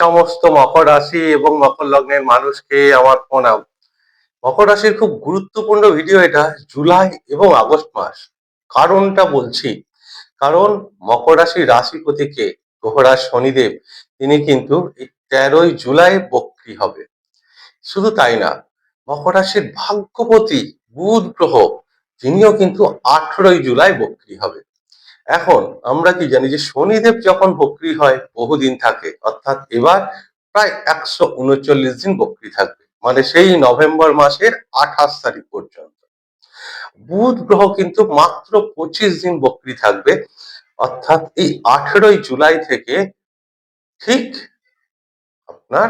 সমস্ত মকর রাশি এবং মকর লগ্নের মানুষকে আমার প্রণাম। মকর রাশির খুব গুরুত্বপূর্ণ ভিডিও এটা, জুলাই এবং আগস্ট মাস। কারণটা বলছি। কারণ মকর রাশির রাশিপতিকে গ্রহরাজ শনিদেব, তিনি কিন্তু এই তেরোই জুলাই বক্রি হবে। শুধু তাই না, মকর রাশির ভাগ্যপতি বুধ গ্রহ, তিনিও কিন্তু আঠেরোই জুলাই বক্রি হবে। এখন আমরা কি জানি যে শনিদেব যখন বক্রি হয়, বহুদিন থাকে। অর্থাৎ এবার প্রায় একশো উনচল্লিশ দিন বক্রি থাকবে। মানে সেই নভেম্বর মাসের আঠাশ তারিখ পর্যন্ত। বুধ গ্রহ কিন্তু মাত্র পঁচিশ দিন বক্রি থাকবে। অর্থাৎ এই আঠেরোই জুলাই থেকে ঠিক আপনার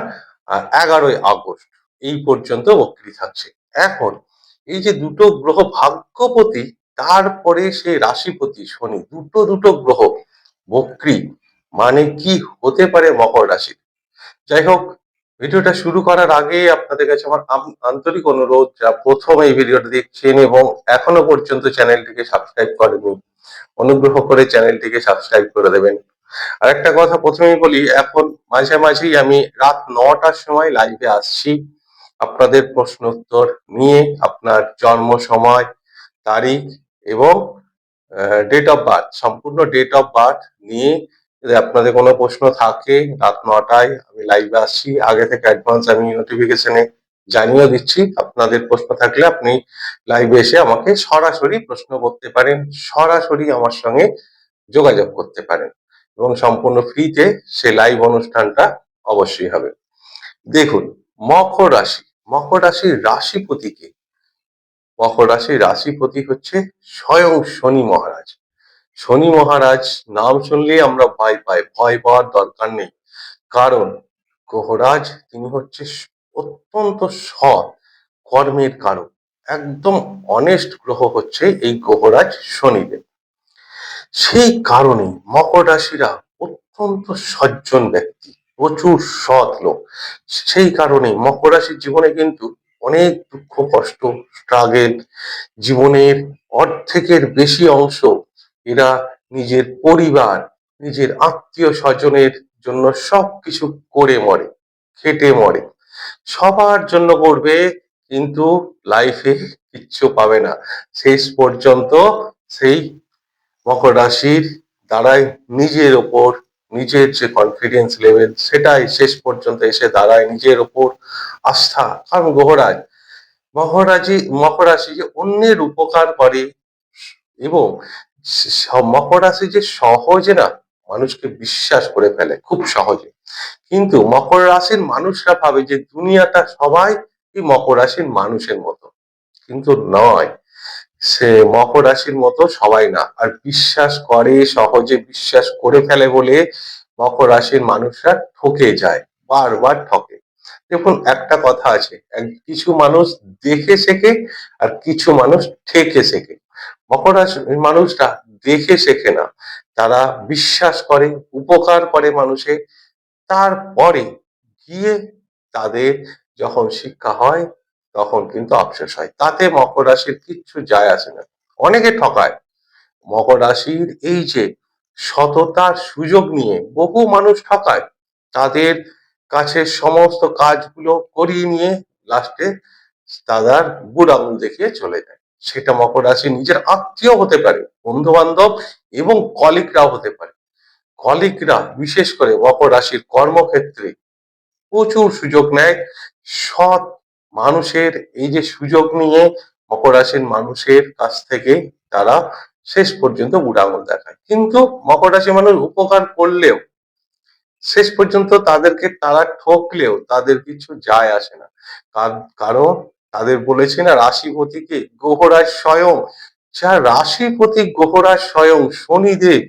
এগারোই আগস্ট এই পর্যন্ত বক্রি থাকছে। এখন এই যে দুটো গ্রহ ভাগ্যপতি তারপরে সেই রাশিপতি শনি, দুটো দুটো গ্রহ, বক্রি মানে কি হতে পারে মকর রাশি যাই হোক, ভিডিওটা শুরু করার আগে আপনাদের কাছে আমার আন্তরিক অনুরোধ যা প্রথম এই ভিডিওটা দেখছেন এবং এখনও পর্যন্ত চ্যানেলটিকে সাবস্ক্রাইব করেনি অনুগ্রহ করে চ্যানেলটিকে সাবস্ক্রাইব করে দেবেন। আর একটা কথা প্রথমেই বলি, এখন মাঝে মাঝেই আমি রাত নটার সময় লাইভে আসছি। আপনাদের প্রশ্ন উত্তর নিয়ে আপনার জন্ম সময় তারিখ এবং ডেট অফ বার্থ সম্পূর্ণ ডেট অফ বার্থ নিয়ে যদি আপনাদের কোনো প্রশ্ন থাকে রাত নটায় আমি লাইভে আসছি। আগে থেকে অ্যাডভান্স আমি নোটিফিকেশনে জানিয়ে দিচ্ছি। আপনাদের প্রশ্ন থাকলে আপনি লাইভে এসে আমাকে সরাসরি প্রশ্ন করতে পারেন, সরাসরি আমার সঙ্গে যোগাযোগ করতে পারেন এবং সম্পূর্ণ ফ্রিতে সে লাইভ অনুষ্ঠানটা অবশ্যই হবে। দেখুন, মকর রাশি, মকর রাশির রাশিপতিকে মকর রাশির রাশিপতি হচ্ছে স্বয়ং শনি মহারাজ। শনি মহারাজ নাম শুনলেই আমরা ভয় পাই, ভয় পাওয়ার দরকার নেই। কারণ গ্রহরাজ তিনি হচ্ছে অত্যন্ত সৎ, কর্মের কারণ একদম অনেস্ট গ্রহ হচ্ছে এই গ্রহরাজ শনিদেব। সেই কারণে মকর রাশিরা অত্যন্ত সজ্জন ব্যক্তি, প্রচুর সৎ লোক। সেই কারণে মকর রাশির জীবনে কিন্তু অনেক দুঃখ, কষ্ট স্ট্রাগেল জীবনের অর্ধেকের বেশি অংশ এরা নিজের পরিবার, নিজের আত্মীয় স্বজনের জন্য সবকিছু করে মরে, খেটে মরে। সবার জন্য করবে, কিন্তু লাইফে কিচ্ছু পাবে না। শেষ পর্যন্ত সেই মকর রাশির দ্বারাই নিজের ওপর নিজের যে কনফিডেন্স লেভেল সেটাই শেষ পর্যন্ত এসে দাঁড়ায়, নিজের ওপর আস্থা। কারণ গ্রহরাজ মহারাজি মকর রাশি যে অন্যের উপকার করে এবং স- মকর রাশি যে সহজে না মানুষকে বিশ্বাস করে ফেলে, খুব সহজে। কিন্তু মকর রাশির মানুষরা ভাবে যে দুনিয়াটা সবাই মকর রাশির মানুষের মতো। কিন্তু নয়। সে মকর রাশির মতো সবাই না। আর বিশ্বাস করে, সহজে বিশ্বাস করে ফেলে বলে মকর রাশির মানুষরা ঠকে যায়, বারবার ঠকে। দেখুন, একটা কথা আছে কিছু মানুষ দেখে শেখে আর কিছু মানুষ ঠেকে শেখে। মকর রাশির মানুষরা দেখে শেখে না। তারা বিশ্বাস করে, উপকার করে মানুষে। তারপরে গিয়ে তাদের যখন শিক্ষা হয় তখন কিন্তু আফসোস হয়। তাতে মকর রাশির কিচ্ছু যায় আসে না। অনেকে ঠকায়। মকর রাশির এই যে সততার সুযোগ নিয়ে বহু মানুষ ঠকায়। তাদের কাছে সমস্ত কাজগুলো করিয়ে নিয়ে লাস্টে তাদের বুড় আঙুল দেখিয়ে চলে যায়। সেটা মকর রাশি নিজের আত্মীয় হতে পারে বন্ধু বান্ধব এবং কলিকরাও হতে পারে। কলিকরা বিশেষ করে মকর রাশির কর্মক্ষেত্রে প্রচুর সুযোগ নেয়। সৎ মানুষের এই যে সুযোগ নিয়ে মকর রাশির মানুষের কাছ থেকে তারা শেষ পর্যন্ত আঙুল দেখায়। কিন্তু মকর রাশি মানুষ উপকার করলেও, শেষ পর্যন্ত তাদেরকে তারা ঠকলেও তাদের কিছু যায় আসে না। কার- কারণ তাদের বলেছে না, রাশিপতিকে গ্রহরাজ স্বয়ং, যা রাশিপতি গ্রহরাজ স্বয়ং শনিদেব,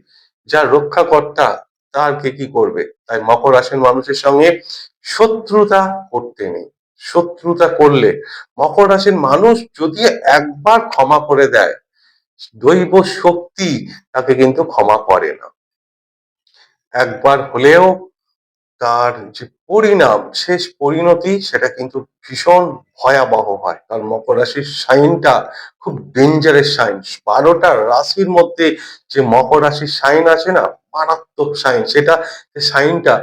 যা রক্ষাকর্তা তার কে কি করবে? তাই মকর রাশির মানুষের সঙ্গে শত্রুতা করতে নেই। শত্রুতা করলে মকর রাশির মানুষ যদি একবার ক্ষমা করে দেয়, দৈব শক্তি তাকে কিন্তু ক্ষমা করে না। একবার হলেও তার যে পরিণাম, শেষ পরিণতি সেটা কিন্তু ভীষণ ভয়াবহ হয়। কারণ মকর রাশির সাইনটা খুব ডেঞ্জারাস সাইন। বারোটা রাশির মধ্যে যে মকর রাশির সাইন আছে না, মারাত্মক সাইন, সেটা সাইনটা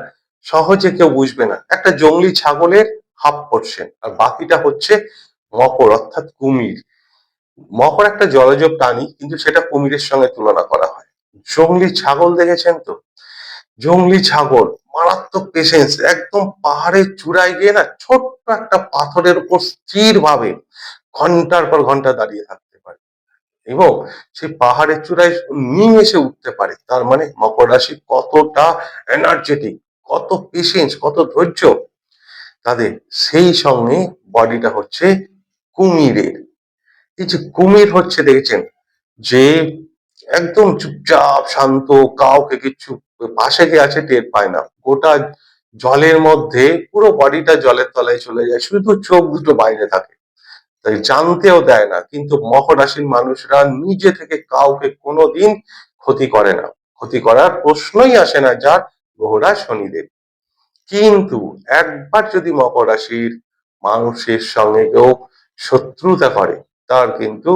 সহজে কেউ বুঝবে না। একটা জংলি ছাগলের হাফ পোর্শন আর বাকিটা হচ্ছে মকর, অর্থাৎ কুমির। মকর একটা জলজ প্রাণী, কিন্তু সেটা কুমিরের সঙ্গে তুলনা করা হয়। জংলি ছাগল দেখেছেন তো? জংলি ছাগল, মারাত্মক পেশেন্স একদম পাহাড়ের চূড়ায় গিয়ে না ছোট্ট একটা পাথরের উপর স্থির ভাবে ঘণ্টার পর ঘণ্টা দাঁড়িয়ে থাকতে পারে। এবং সেই পাহাড়ের চূড়ায় নিমেষে উঠতে পারে। তার মানে মকর রাশি কতটা এনার্জেটিক কত পেশেন্স কত ধৈর্য তাদের সেই সঙ্গে বডিটা হচ্ছে কুমিরের। এই যে কুমির হচ্ছে দেখেছেন যে একদম চুপচাপ, শান্ত, কাউকে কিচ্ছু পাশে কে আছে টের পায় না। গোটা জলের মধ্যে পুরো বডিটা জলের তলায় চলে যায়, শুধু চোখ দুটো বাইরে থাকে। তাই জানতেও দেয় না, কিন্তু মকর রাশির মানুষরা নিজে থেকে কাউকে কোনোদিন ক্ষতি করে না। ক্ষতি করার প্রশ্নই আসে না, যার গ্রহরা শনিদেব। কিন্তু একবার যদি মকর রাশির মানুষের সঙ্গে কেউ শত্রুতা করে, তার কিন্তু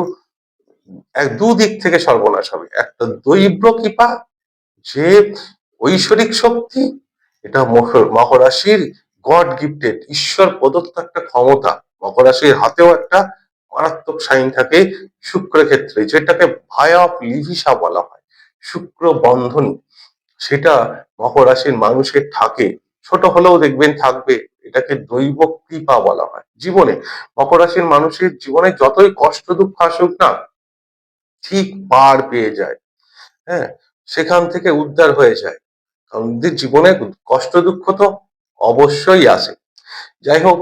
এক দুদিক থেকে সর্বনাশ হবে। একটা দৈব কৃপা, যে ঐশ্বরিক শক্তি, এটা মকর রাশির গড গিফটেড, ঈশ্বর প্রদত্ত একটা ক্ষমতা। মকর রাশির হাতেও একটা মারাত্মক সাইন থাকে শুক্র ক্ষেত্রে যেটাকে ভাই অফ লিভিসা বলা হয়। শুক্র বন্ধনী, সেটা মকর রাশির মানুষের থাকে। ছোট হলেও দেখবেন থাকবে, এটাকে দৈব কৃপা বলা হয়। জীবনে মকর রাশির মানুষের জীবনে যতই কষ্ট দুঃখ আসুক না, ঠিক পার পেয়ে যায়। হ্যাঁ সেখান থেকে উদ্ধার হয়ে যায়। কারণ জীবনে কষ্ট দুঃখ তো অবশ্যই আসে। যাই হোক,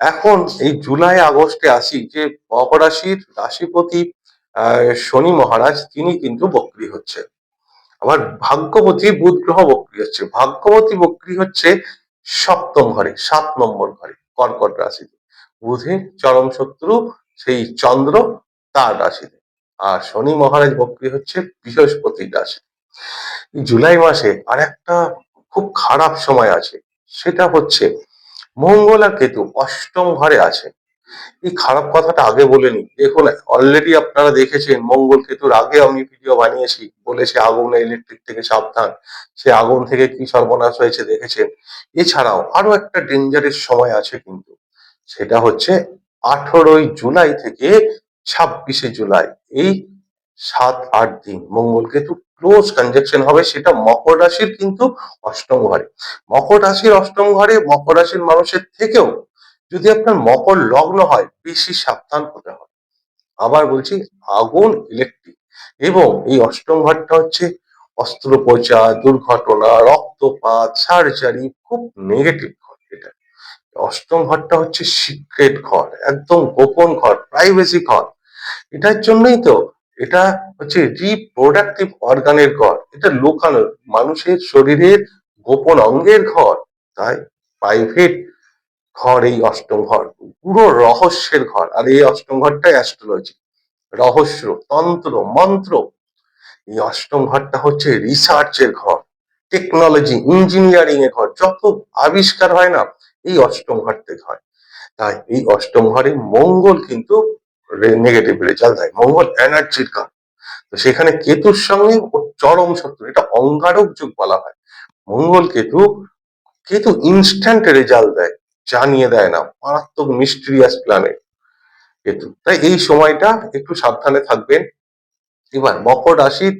এখন এই জুলাই, আগস্টে আসি যে মকর রাশির রাশিপতি শনি মহারাজ, তিনি কিন্তু বক্রী হচ্ছে আবার ভাগ্যবতী বুধ গ্রহ বক্রী হচ্ছে। ভাগ্যবতী বক্রী হচ্ছে সপ্তম ঘরে, সাত নম্বর ঘরে, কর্কট রাশিতে। বুধের চরম শত্রু, সেই চন্দ্র তার রাশিতে। আর শনি মহারাজ বক্রী হচ্ছে বৃহস্পতির রাশি। জুলাই মাসে আর একটা খুব খারাপ সময় আছে, সেটা হচ্ছে মঙ্গল কেতু অষ্টম ঘরে আছে। এই খারাপ কথাটা আগে বলেনি। দেখুন অলরেডি আপনারা দেখেছেন, মঙ্গল কেতুর আগে আমি ভিডিও বানিয়েছি, বলেছি আগুন ইলেকট্রিক থেকে সাবধান। সে আগুন থেকে কি সর্বনাশ হয়েছে দেখেছেন। এছাড়াও আরও একটা ডেঞ্জারের সময় আছে কিন্তু। সেটা হচ্ছে আঠেরোই জুলাই থেকে ছাব্বিশে জুলাই, এই সাত, আট দিন মঙ্গল কেতু ক্লোজ কনজাকশন হবে, সেটা মকর রাশির কিন্তু অষ্টম ঘরে। মকর রাশির অষ্টম ঘরে মকর রাশির মানুষের থেকেও যদি আপনার মকর লগ্ন হয়, বেশি সাবধান হতে হবে। আবার বলছি, আগুন ইলেকট্রিক এবং এই অষ্টম ঘরটা হচ্ছে অস্ত্রোপচার, দুর্ঘটনা, রক্তপাত সার্জারি খুব নেগেটিভ ঘর এটা। অষ্টম ঘরটা হচ্ছে সিক্রেট ঘর, একদম গোপন ঘর প্রাইভেসি ঘর। এটার জন্যই তো এটা হচ্ছে রিপ্রোডাক্টিভ অর্গানের ঘর, এটা লোকানো, মানুষের শরীরের গোপন অঙ্গের ঘর, তাই প্রাইভেট ঘর, এই অষ্টম ঘর। পুরো রহস্যের ঘর। আর এই অষ্টম ঘরটাই অ্যাস্ট্রোলজি রহস্য, তন্ত্র, মন্ত্র। এই অষ্টম ঘরটা হচ্ছে রিসার্চের ঘর। টেকনোলজি ইঞ্জিনিয়ারিং এর ঘর। যত আবিষ্কার হয় না, এই অষ্টম ঘর থেকে হয়। তাই এই অষ্টম ঘরে মঙ্গল কিন্তু নেগেটিভ রেজাল্ট দেয়। মঙ্গল এনার্জির কার তো সেখানে কেতুর সঙ্গে চরম শত্রু, এটা অঙ্গারক যুগ বলা হয়। মঙ্গল কেতু কেতু ইনস্ট্যান্ট রেজাল্ট দেয়। জানিয়ে দেয় না। মারাত্মক মিস্টিরিয়াস প্ল্যানেট কেতু তাই এই সময়টা একটু সাবধানে থাকবেন। এবার মকর রাশির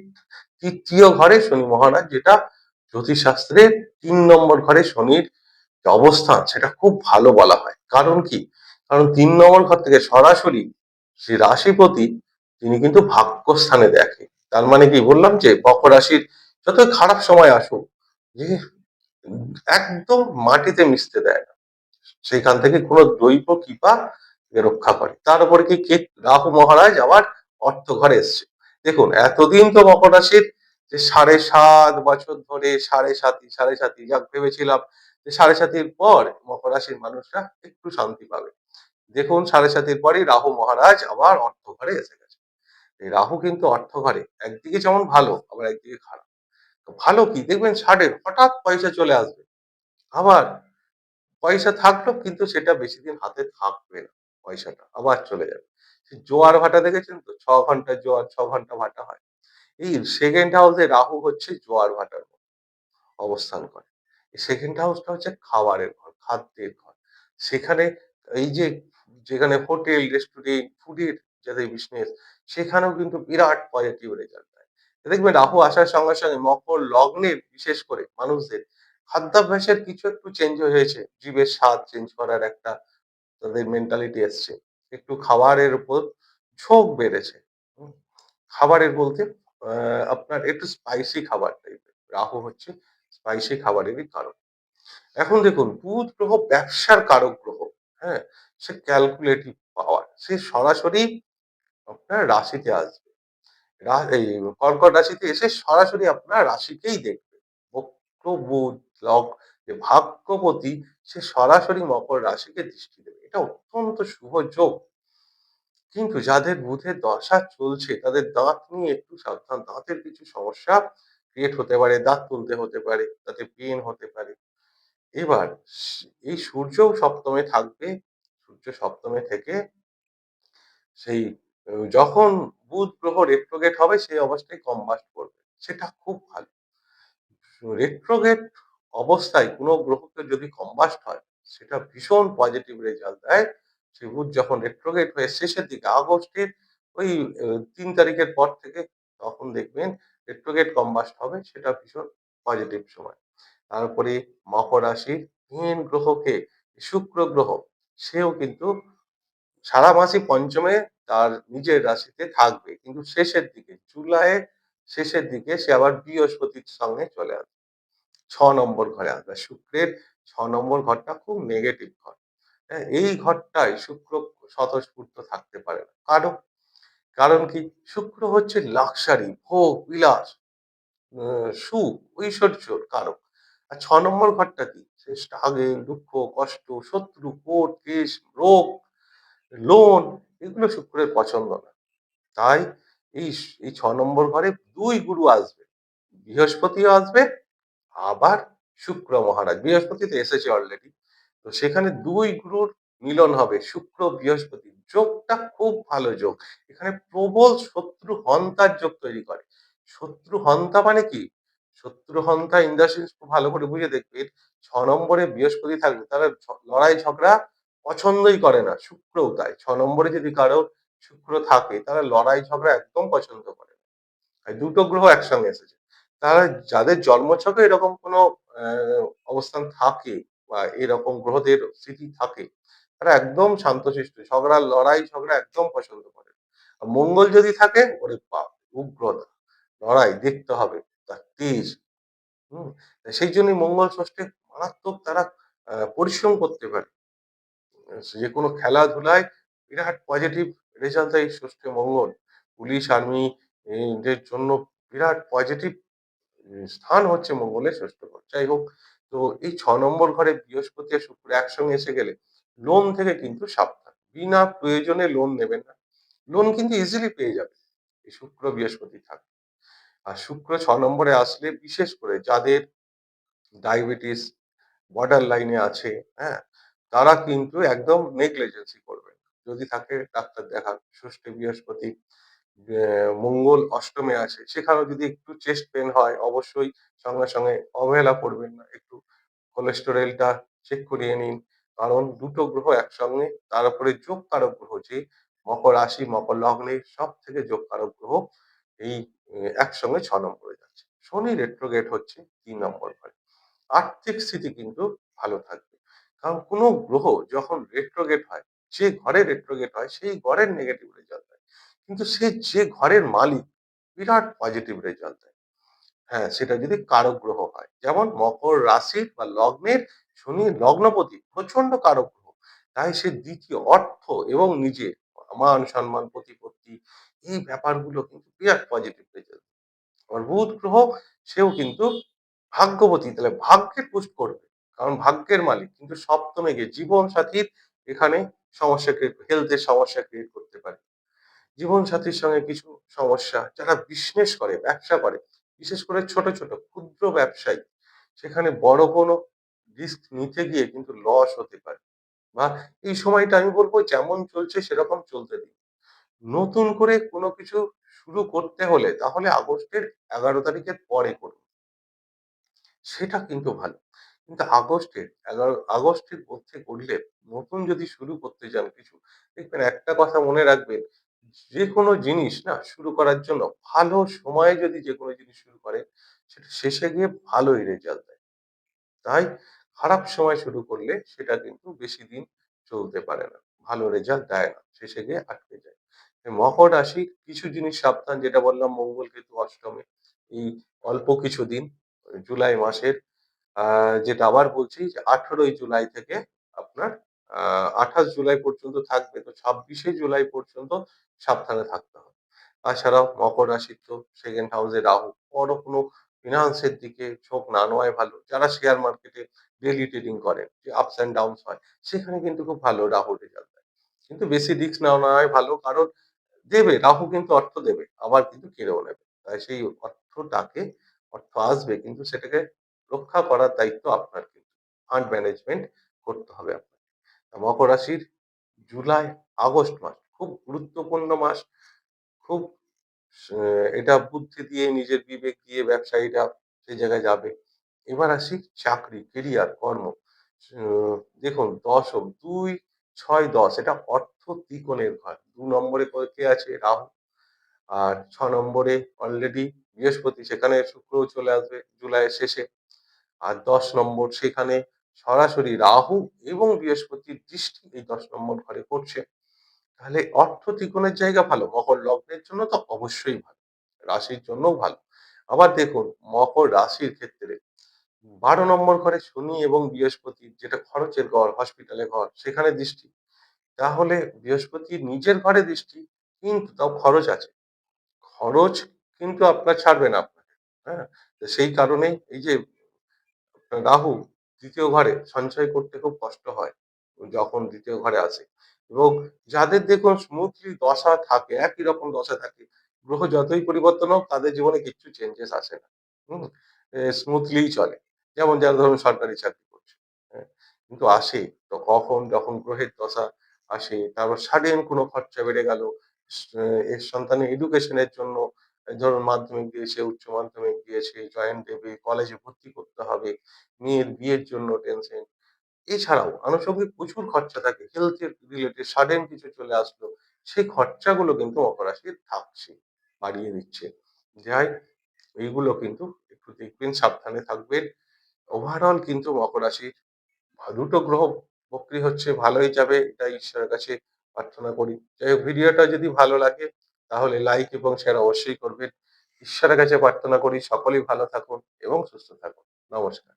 তৃতীয় ঘরে শনি মহারাজ, যেটা জ্যোতিষশাস্ত্রের তিন নম্বর ঘরে শনির যে অবস্থান, সেটা খুব ভালো বলা হয়। কারণ কি? কারণ তিন নম্বর ঘর থেকে সরাসরি সেই রাশিপতি, তিনি কিন্তু ভাগ্যস্থানে দেখে। তার মানে কি বললাম যে, মকর রাশির যত খারাপ সময় আসুক, যে একদম মাটিতে মিশতে দেয় না। সেখান থেকে কোনো দৈব কৃপা রক্ষা করে। তার উপরে কি কে রাহু মহারাজ আবার অর্থ ঘরে এসছে। দেখুন, এতদিন তো মকর রাশির যে সাড়ে সাত বছর ধরে, সাড়ে সাতি সাড়ে সাতি, যা ভেবেছিলাম যে সাড়ে সাতির পর মকর রাশির মানুষরা একটু শান্তি পাবে। দেখুন, সাড়ে সাতির পরই রাহু মহারাজ আবার অর্থ ঘরে এসে গেছে। এই রাহু কিন্তু অর্থ ঘরে। একদিকে যেমন ভালো, আবার একদিকে খারাপ। ভালো কি? দেখবেন ষাটের হঠাৎ পয়সা চলে আসবে। আবার থাকল কিন্তু সেটা বেশি দিন হাতে থাকবে না পয়সাটা আবার চলে যাবে জোয়ার ভাটা দেখেছেন তো ছ ঘণ্টা জোয়ার ছ ঘণ্টা ভাটা হয় এই সেকেন্ড হাউসে রাহু হচ্ছে জোয়ার ভাটার অবস্থান করে সেকেন্ড হাউসটা হচ্ছে খাবারের ঘর, খাদ্যের ঘর। সেখানে এই যে যেখানে হোটেল, রেস্টুরেন্ট, ফুডের যাদের বিজনেস সেখানেও কিন্তু বিরাট পজিটিভ রেজাল্ট দেয়। দেখবেন রাহু আসার সঙ্গে, সঙ্গে মকর লগ্নের বিশেষ করে মানুষদের খাদ্যাভ্যাসের কিছু একটু চেঞ্জ হয়েছে। জীবের স্বাদ চেঞ্জ করার একটা তাদের মেন্টালিটি এসছে। একটু খাবারের উপর ঝোঁক বেড়েছে। খাবারের বলতে আপনার একটু স্পাইসি খাবার টাইপের। রাহু হচ্ছে স্পাইসি খাবারেরই কারণ এখন দেখুন বুধ গ্রহ ব্যবসার কারক গ্রহ। হ্যাঁ? সে ক্যালকুলেটিভ পাওয়ার। সে সরাসরি আপনার রাশিতে আসবে। এই কর্কট রাশিতে এসে সরাসরি আপনার রাশিকেই দেখবে। বুধ যে ভাগ্যপতি সে সরাসরি মকর রাশিকে দৃষ্টি দেবে। এটা অত্যন্ত শুভ যোগ। কিন্তু যাদের বুধের দশা চলছে তাদের দাঁত নিয়ে একটু সাবধান। দাঁতের কিছু সমস্যা ক্রিয়েট হতে পারে, দাঁত তুলতে হতে পারে, তাতে পেন হতে পারে। এবার এই সূর্যও সপ্তমে থাকবে। সূর্য সপ্তমে থেকে সেই যখন বুধ গ্রহ রেট্রোগেট হবে সেই অবস্থায় কম্বাস্ট করবে। সেটা খুব ভালো। রেট্রোগেট অবস্থায় কোন গ্রহকে যদি কম্বাস্ট হয়, সেটা ভীষণ পজিটিভ রেজাল্ট দেয়। বুধ যখন রেট্রোগেট হয়ে শেষের দিকে, আগস্টের ওই তিন তারিখের পর থেকে তখন দেখবেন রেট্রোগেট কম্বাস্ট হবে, সেটা ভীষণ পজিটিভ সময়। তারপরে মকর রাশির মেইন গ্রহকে, শুক্র গ্রহ, সেও কিন্তু সারা মাসই পঞ্চমে তার নিজের রাশিতে থাকবে। কিন্তু শেষের দিকে জুলাইয়ের শেষের দিকে সে আবার বৃহস্পতির সঙ্গে চলে আসবে। ছ নম্বর ঘরে আসবে। শুক্রের ছ নম্বর ঘরটা খুব নেগেটিভ ঘর। হ্যাঁ? এই ঘরটায় শুক্র স্বতঃস্ফূর্ত থাকতে পারে না। কারণ, কারণ কি? শুক্র হচ্ছে লাক্সারি, ভোগ, বিলাস, সুখ, ঐশ্বর্যর কারক। আর ছ নম্বর ঘরটা কি? সে স্ট্রাগল, দুঃখ, কষ্ট, শত্রু, কোট কেস, রোগ, লোন এগুলো শুক্রের পছন্দ না। তাই এই এই ছ নম্বর ঘরে দুই গুরু আসবে। বৃহস্পতিও আসবে, আবার শুক্র মহারাজ। বৃহস্পতি তো এসেছে অলরেডি। তো সেখানে দুই গুরুর মিলন হবে শুক্র বৃহস্পতি। যোগটা খুব ভালো যোগ। এখানে প্রবল শত্রু হন্তার যোগ তৈরি করে। শত্রু হন্তা মানে কি? শত্রু হন্তা ইন দ্যা সেন্স খুব ভালো করে বুঝে দেখবে ছ নম্বরে বৃহস্পতি থাকবে তারা লড়াই ঝগড়া পছন্দই করে না। শুক্রও তাই। ছ নম্বরে যদি কারও শুক্র থাকে তারা লড়াই ঝগড়া একদম পছন্দ করে। দুটো গ্রহ একসঙ্গে এসেছে। তারা যাদের জন্মছকে এরকম কোনো অবস্থান থাকে বা এরকম গ্রহদের স্থিতি থাকে তারা একদম শান্তশিষ্ট। ঝগড়া, লড়াই ঝগড়া একদম পছন্দ করে মঙ্গল যদি থাকে ওরে বাপরে! উগ্রতা। লড়াই দেখতে হবে তার তেজ। হুম? সেই জন্যই মঙ্গল ষষ্ঠে মারাত্মক তারা পরিশ্রম করতে পারে। যে কোনো খেলাধুলায় বিরাট পজিটিভ রেজাল্ট দেয় ষষ্ঠে মঙ্গল। পুলিশ, আর্মি এদের জন্য বিরাট পজিটিভ স্থান হচ্ছে মঙ্গলের ষষ্ঠ ঘর। যাই হোক, তো এই ছ নম্বর ঘরে বৃহস্পতি আর শুক্র একসঙ্গে এসে গেলে লোন থেকে কিন্তু সাবধান। বিনা প্রয়োজনে লোন নেবেন না। লোন কিন্তু ইজিলি পেয়ে যাবে এই শুক্র বৃহস্পতি থাকলে। আর শুক্র ৬ নম্বরে আসলে বিশেষ করে যাদের ডায়াবেটিস বর্ডার লাইনে আছে, হ্যাঁ? তারা কিন্তু একদম নেগলিজেন্সি করবেন না। যদি থাকে ডাক্তার দেখান। ষষ্ঠে বৃহস্পতি, মঙ্গল অষ্টমে আছে। সেখানেও যদি একটু চেস্ট পেইন হয় অবশ্যই সঙ্গে, সঙ্গে অবহেলা করবেন না। একটু কোলেস্টেরলটা চেক করিয়ে নিন। কারণ দুটো গ্রহ একসঙ্গে তার উপরে যোগ কারক গ্রহ যে মকর রাশি, মকর লগ্নের সবথেকে যোগ কারক গ্রহ এই একসঙ্গে ছ নম্বরে যাচ্ছে। শনি রেট্রোগেট হচ্ছে তিন নম্বর ঘরে। আর্থিক স্থিতি কিন্তু ভালো থাকবে। কারণ কোনো গ্রহ যখন রেট্রোগেট হয়, যে ঘরে রেট্রোগেট হয় সেই ঘরের নেগেটিভ রেজাল্ট দেয়। কিন্তু সে যে ঘরের মালিক বিরাট পজিটিভ রেজাল্ট দেয়। হ্যাঁ, সেটা যদি কারক গ্রহ হয়। যেমন মকর রাশির বা লগ্নের শনি লগ্নপতি প্রচণ্ড কারক গ্রহ। তাই সে দ্বিতীয় অর্থ এবং নিজের মান, সম্মান, প্রতিপত্তি এই ব্যাপারগুলো কিন্তু বিরাট পজিটিভ রেজাল্ট আবার বুধ গ্রহ সেও কিন্তু ভাগ্যবতী তাহলে ভাগ্যের পুষ্ট করবে। কারণ ভাগ্যের মালিক। কিন্তু সপ্তমে গিয়ে জীবন সাথীর এখানে সমস্যা ক্রিয়েট হেলথ এর সমস্যা ক্রিয়েট করতে পারে। জীবনসাথীর সঙ্গে কিছু সমস্যা যারা বিজনেস করে, ব্যবসা করে, বিশেষ করে ছোট, ছোট ক্ষুদ্র ব্যবসায়ী সেখানে বড় কোনো রিস্ক নিতে গিয়ে কিন্তু লস হতে পারে। বা এই সময়টা আমি বলব যেমন চলছে সেরকম চলতে দিন। নতুন করে কোনো কিছু শুরু করতে হলে তাহলে আগস্টের ১১ তারিখের পরে করুন। সেটা কিন্তু ভালো। কিন্তু আগস্টের, এগারো, আগস্টের মধ্যে করলে নতুন যদি শুরু করতে চান কিছু, দেখবেন একটা কথা মনে রাখবেন যে কোনো জিনিস না শুরু করার জন্য ভালো সময়ে যদি যে কোনো জিনিস শুরু করেন, সেটা শেষে গিয়ে ভালোই রেজাল্ট দেয়। তাই খারাপ সময় শুরু করলে সেটা কিন্তু বেশি দিন চলতে পারে না, ভালো রেজাল্ট দেয় না, শেষে গিয়ে আটকে যায়। মকর রাশি কিছু জিনিস সাবধান, যেটা বললাম মঙ্গল কেতু অষ্টমে, এই অল্প কিছুদিন জুলাই মাসের যেটা আবার বলছি, যে আঠারোই জুলাই থেকে আপনার আঠাশ জুলাই পর্যন্ত থাকবে। তো ছাব্বিশে জুলাই পর্যন্ত সাবধানে থাকতে হবে। তাছাড়াও মকর রাশির তো সেকেন্ড হাউসে রাহু, বড় কোনো ফিনান্সের দিকে চোখ না নেওয়াই ভালো। যারা শেয়ার মার্কেটে ডেইলি ট্রেডিং করেন, যে আপস অ্যান্ড ডাউনস হয়, সেখানে কিন্তু খুব ভালো রাহু রেজাল্ট দেয়। কিন্তু বেশি রিস্ক না নেওয়াই ভালো, কারণ দেবে, রাহু কিন্তু অর্থ দেবে, আবার কিন্তু কেড়েও নেবে। তাই সেই অর্থটাকে, অর্থ আসবে, কিন্তু সেটাকে রক্ষা করার দায়িত্ব আপনার কিন্তু। ফান্ড ম্যানেজমেন্ট করতে হবে আপনাকে। মকর রাশির জুলাই, আগস্ট মাস খুব গুরুত্বপূর্ণ মাস। খুব এটা বুদ্ধি দিয়ে নিজের বিবেক দিয়ে ব্যবসায়ীরা সেই জায়গায় যাবে। এবার আসি চাকরি কেরিয়ার কর্ম। দেখুন দশম দুই, ছয়, দশ, এটা অর্থ ত্রিকোণের ঘর। দু নম্বরে কে আছে? রাহু। আর ছ নম্বরে অলরেডি বৃহস্পতি, সেখানে শুক্রও চলে আসবে জুলাইয়ের শেষে। আর দশ নম্বর সেখানে সরাসরি রাহু এবং বৃহস্পতির দৃষ্টি এই দশ নম্বর ঘরে পড়ছে। তাহলে অর্থ ত্রিকোণের জায়গা ভালো, মকর লগ্নের জন্য তো অবশ্যই ভালো, রাশির জন্যও ভালো। আবার দেখুন, মকর রাশির ক্ষেত্রে বারো নম্বর ঘরে শনি এবং বৃহস্পতি যেটা খরচের ঘর হসপিটালে ঘর, সেখানে দৃষ্টি। তাহলে বৃহস্পতি নিজের ঘরে দৃষ্টি, কিন্তু তাও খরচ আছে। খরচ কিন্তু আপনার ছাড়বে না আপনাকে হ্যাঁ? সেই কারণে এই যে রাহু দ্বিতীয় ঘরে সঞ্চয় করতে খুব কষ্ট হয় যখন দ্বিতীয় ঘরে আসে এবং যাদের দেখুন স্মুথলি দশা থাকে, একই রকম দশা থাকে, গ্রহ যতই পরিবর্তন হোক তাদের জীবনে কিছু চেঞ্জেস আসে না। হুম? স্মুথলিই চলে। যেমন যারা ধরুন সরকারি চাকরি করছে হ্যাঁ? কিন্তু আসে, তো কখন যখন গ্রহের দশা আসে, তারপর সাডেন কোনো খরচা বেড়ে গেল এর সন্তানের এডুকেশনের জন্য, ধরুন মাধ্যমিক দিয়েছে, উচ্চ মাধ্যমিক দিয়েছে জয়েন্ট দেবে কলেজে ভর্তি করতে হবে, মেয়ের বিয়ের জন্য টেনশন এছাড়াও আনুষঙ্গিক প্রচুর খরচা থাকে হেলথ রিলেটেড সাডেন কিছু চলে আসলো, সেই খরচাগুলো কিন্তু মকর থাকছে, বাড়িয়ে দিচ্ছে যাই এইগুলো কিন্তু একটু দেখবেন, সাবধানে থাকবেন। ওভারঅল কিন্তু মকর রাশির দুটো গ্রহ বক্রি হচ্ছে, ভালোই যাবে এটা ঈশ্বরের কাছে প্রার্থনা করি। যাই হোক, ভিডিওটা যদি ভালো লাগে, তাহলে লাইক এবং শেয়ার অবশ্যই করবেন। ঈশ্বরের কাছে প্রার্থনা করি, সকলেই ভালো থাকুন এবং সুস্থ থাকুন। নমস্কার।